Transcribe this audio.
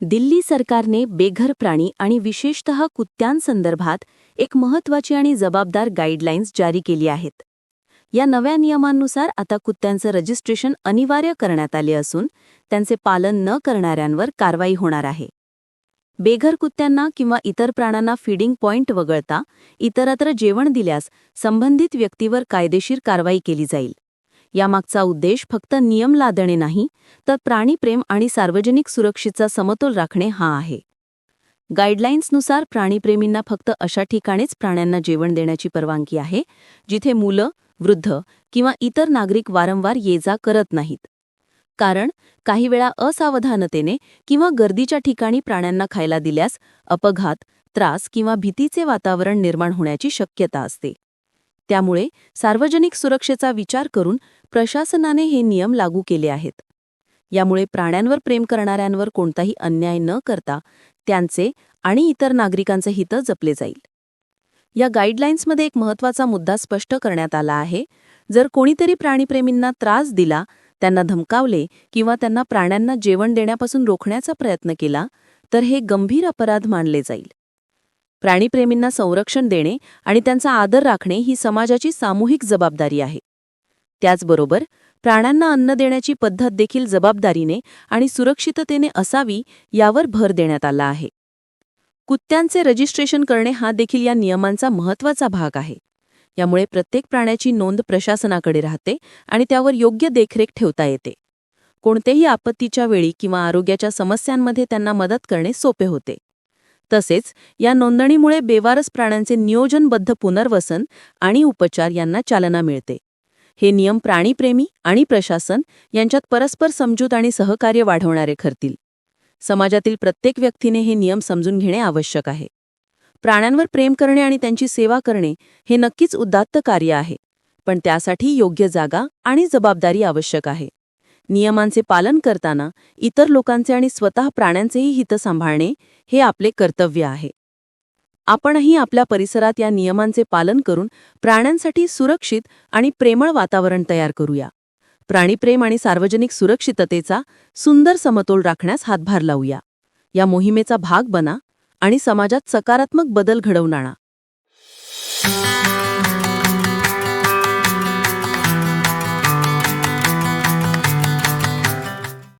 दिल्ली सरकारने बेघर प्राणी आणि विशेषतः कुत्त्यांसंदर्भात एक महत्त्वाची आणि जबाबदार गाईडलाईन्स जारी केली आहेत. या नव्या नियमांनुसार आता कुत्त्यांचं रजिस्ट्रेशन अनिवार्य करण्यात आले असून त्यांचे पालन न करणाऱ्यांवर कारवाई होणार आहे. बेघर कुत्त्यांना किंवा इतर प्राण्यांना फीडिंग पॉइंट वगळता इतरत्र जेवण दिल्यास संबंधित व्यक्तीवर कायदेशीर कारवाई केली जाईल. यामागचा उद्देश फक्त नियम लादणे नाही तर प्राणीप्रेम आणि सार्वजनिक सुरक्षेचा समतोल राखणे हा आहे. गाईडलाईन्सनुसार प्राणीप्रेमींना फक्त अशा ठिकाणीच प्राण्यांना जेवण देण्याची परवानगी आहे जिथे मुलं वृद्ध किंवा इतर नागरिक वारंवार ये जा करत नाहीत. कारण काही वेळा असावधानतेने किंवा गर्दीच्या ठिकाणी प्राण्यांना खायला दिल्यास अपघात त्रास किंवा भीतीचे वातावरण निर्माण होण्याची शक्यता असते. त्यामुळे सार्वजनिक सुरक्षेचा विचार करून प्रशासनाने हे नियम लागू केले आहेत. यामुळे प्राण्यांवर प्रेम करणाऱ्यांवर कोणताही अन्याय न करता त्यांचे आणि इतर नागरिकांचे हित जपले जाईल. या गाईडलाईन्समध्ये एक महत्त्वाचा मुद्दा स्पष्ट करण्यात आला आहे. जर कोणीतरी प्राणीप्रेमींना त्रास दिला त्यांना धमकावले किंवा त्यांना प्राण्यांना जेवण देण्यापासून रोखण्याचा प्रयत्न केला तर हे गंभीर अपराध मानले जाईल. प्राणीप्रेमींना संरक्षण देणे आणि त्यांचा आदर राखणे ही समाजाची सामूहिक जबाबदारी आहे. त्याचबरोबर प्राण्यांना अन्न देण्याची पद्धत देखील जबाबदारीने आणि सुरक्षिततेने असावी यावर भर देण्यात आला आहे. कुत्त्यांचे रजिस्ट्रेशन करणे हा देखील या नियमांचा महत्त्वाचा भाग आहे. यामुळे प्रत्येक प्राण्याची नोंद प्रशासनाकडे राहते आणि त्यावर योग्य देखरेख ठेवता येते. कोणत्याही आपत्तीच्या वेळी किंवा आरोग्याच्या समस्यांमध्ये त्यांना मदत करणे सोपे होते. तसेच या नोंदणीमुळे बेवारस प्राण्यांचे नियोजनबद्ध पुनर्वसन आणि उपचार यांना चालना मिळते. हे नियम प्राणीप्रेमी आणि प्रशासन यांच्यात परस्पर समजूत आणि सहकार्य वाढवणारे ठरतील. समाजातील प्रत्येक व्यक्तीने हे नियम समजून घेणे आवश्यक आहे. प्राण्यांवर प्रेम करणे आणि त्यांची सेवा करणे हे नक्कीच उदात्त कार्य आहे पण त्यासाठी योग्य जागा आणि जबाबदारी आवश्यक आहे. नियमांचे पालन करताना इतर लोकांचे आणि स्वतः प्राण्यांचेही हित सांभाळणे हे आपले कर्तव्य आहे. आपणही आपल्या परिसरात या नियमांचे पालन करून प्राण्यांसाठी सुरक्षित आणि प्रेमळ वातावरण तयार करूया. प्राणीप्रेम आणि सार्वजनिक सुरक्षिततेचा सुंदर समतोल राखण्यास हातभार लावूया. या मोहिमेचा भाग बना आणि समाजात सकारात्मक बदल घडवून आणा.